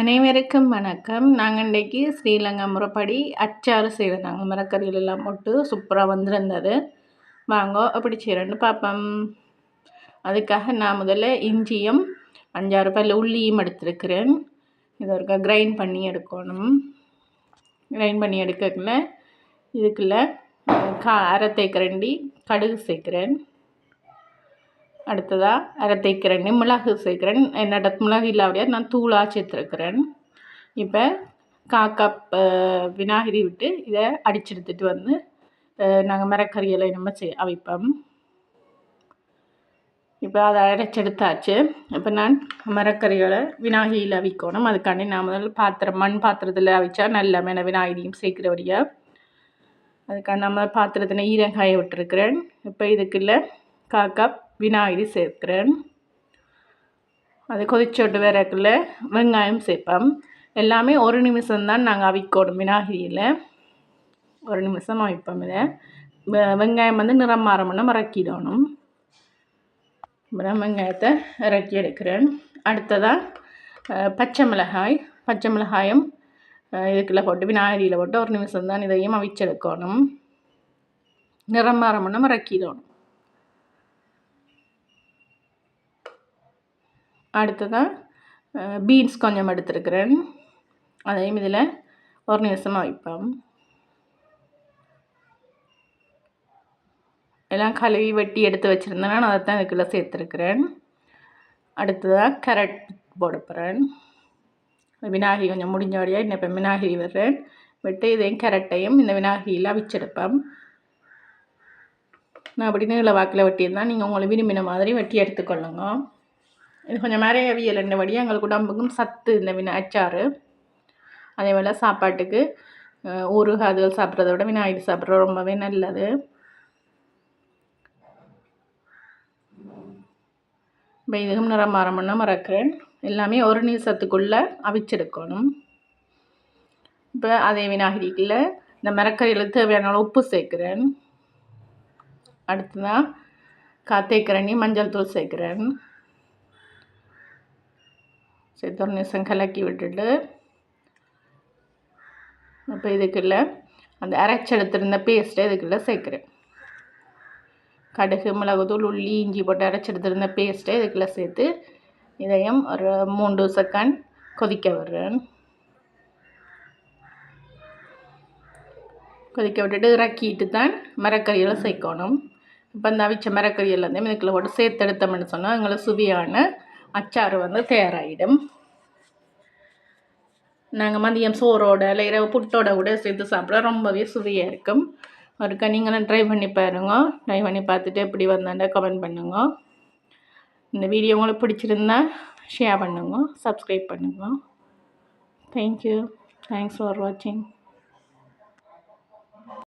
அனைவருக்கும் வணக்கம். நாங்கள் இன்றைக்கி ஸ்ரீலங்கா முறைப்படி அச்சாறு செய்கிறோம் நாங்கள் மரக்கறிகள் எல்லாம் போட்டு சூப்பராக வந்திருந்தது. வாங்கோ அப்படி செய்கிறேன்னு பார்ப்போம் அதுக்காக நான் முதல்ல இஞ்சியும் அஞ்சாறு பல் உள்ளியும் எடுத்துருக்கிறேன். இது ஒரு கிரைண்ட் பண்ணி எடுக்கணும். கிரைண்ட் பண்ணி எடுக்கக்குள்ள இதுக்குள்ள கா அரை தேக்கரண்டி கடுகு சேர்க்குறேன். அடுத்ததாக அரைத்தேக்கிறேன் மிளகு சேர்க்குறேன். என்னோட மிளகு இல்லாவிடையா நான் தூளாக சேர்த்துருக்குறேன். இப்போ கா கப் விநாகிரி விட்டு இதை அடிச்செடுத்துட்டு வந்து நாங்கள் மரக்கறிகளை நம்ம செய் அவிப்போம். இப்போ அதை அரைச்செடுத்தாச்சு. இப்போ நான் மரக்கறிகளை விநாயகியில் அவிக்கணும். அதுக்காண்டி நான் முதல்ல பாத்திரம் மண் பாத்திரத்தில் அவிச்சா நல்ல மேலே விநாயகிரியும் சேர்க்குறபடியாக அதுக்காக நம்ம பாத்திரத்தில் ஈரங்காய விட்டுருக்குறேன். இப்போ இதுக்குள்ள கா கப் விநாயகரி சேர்க்கிறேன். அது கொதிச்சோட்டு வரக்குள்ள வெங்காயம் சேர்ப்போம் எல்லாமே ஒரு நிமிஷம் தான் நாங்கள் அவிக்கணும் விநாயகிரியில். ஒரு நிமிஷம் அவிப்போம் இதை. வெங்காயம் வந்து நிறம் மாறமுன்னா இறக்கிடணும் அப்புறம் வெங்காயத்தை இறக்கி எடுக்கிறேன். அடுத்ததாக பச்சை மிளகாய். பச்சை மிளகாயும் இதுக்குள்ள போட்டு விநாயகரியில் போட்டு ஒரு நிமிஷம் தான் இதையும் அவிச்செடுக்கணும். நிறம் மாறமுன்னா இறக்கிடணும் அடுத்ததாக பீன்ஸ் கொஞ்சம் எடுத்துருக்கிறேன். அதையும் இதில் ஒரு நிமிஷமாக வைப்போம். எல்லாம் கழுவி வெட்டி எடுத்து வச்சுருந்தேன் நான் அதை தான் இதுக்குள்ளே சேர்த்துருக்குறேன். அடுத்ததாக கேரட் போட போகிறேன் விநாயகி கொஞ்சம் முடிஞ்ச வழியாக இன்னும் இப்போ விநாயகி வர்றேன். விட்டு இதையும் கேரட்டையும் இந்த விநாயகியில் அவிச்செடுப்பேன் நான் அப்படி நீள வாக்கில் வெட்டியிருந்தேன். நீங்கள் உங்களை விரும்பின மாதிரி வெட்டி எடுத்துக்கொள்ளுங்க. இது கொஞ்சம் நிறைய அவியல் என்னபடி எங்களுக்கு உடம்புக்கும் சத்து இந்த வினா அச்சாறு அதே போல் சாப்பாட்டுக்கு ஊறுகாய் அதுகள் சாப்பிட்றத விட விநாயகர் சாப்பிட்றது ரொம்பவே நல்லது. இப்போ இதுக்கும் நிறம் மாறமுன்னா மறக்கிறேன். எல்லாமே ஒரு நிமிஷத்துக்குள்ளே அவிச்செடுக்கணும் இப்போ அதே விநாயகரிக்குள்ள இந்த மரக்கறியில் தேவையான உப்பு சேர்க்குறேன். அடுத்ததான் காத்தேக்கரணி மஞ்சள் தூள் சேர்க்குறேன். சேர்த்து ஒரு கலக்கி விட்டுட்டு இப்போ இதுக்குள்ள அந்த அரைச்செடுத்திருந்த பேஸ்ட்டை இதுக்குள்ளே சேர்க்குறேன். கடுகு மிளகுத்தூள் உள்ளி இஞ்சி போட்டு அரைச்செடுத்திருந்த பேஸ்ட்டை இதுக்குள்ளே சேர்த்து இதையும் ஒரு மூன்று செகண்ட் கொதிக்க விடுறேன். கொதிக்க விட்டுட்டு இறக்கிட்டு தான் மரக்கறியெல்லாம் சேர்க்கணும். இப்போ இந்த அவிச்ச மரக்கறியெல்லாம் இதுக்குள்ளே போட்டு சேர்த்து எடுத்தோம்னு சொன்னால் எங்களுக்கு சுவையான அச்சாறு வந்து தயாராகிடும் நாங்கள் மதியம் சோறோட இல்லை இரவு புட்டோட கூட சேர்த்து சாப்பிட ரொம்பவே சுவையாக இருக்கும். ஒருக்கா நீங்களும் ட்ரை பண்ணி பாருங்க. ட்ரை பண்ணி பார்த்துட்டு எப்படி வந்தாண்டா கமெண்ட் பண்ணுங்க. இந்த வீடியோ உங்களுக்கு பிடிச்சிருந்தா ஷேர் பண்ணுங்க. சப்ஸ்கிரைப் பண்ணுங்க. தேங்க்யூ தேங்க்ஸ் ஃபார் வாட்சிங்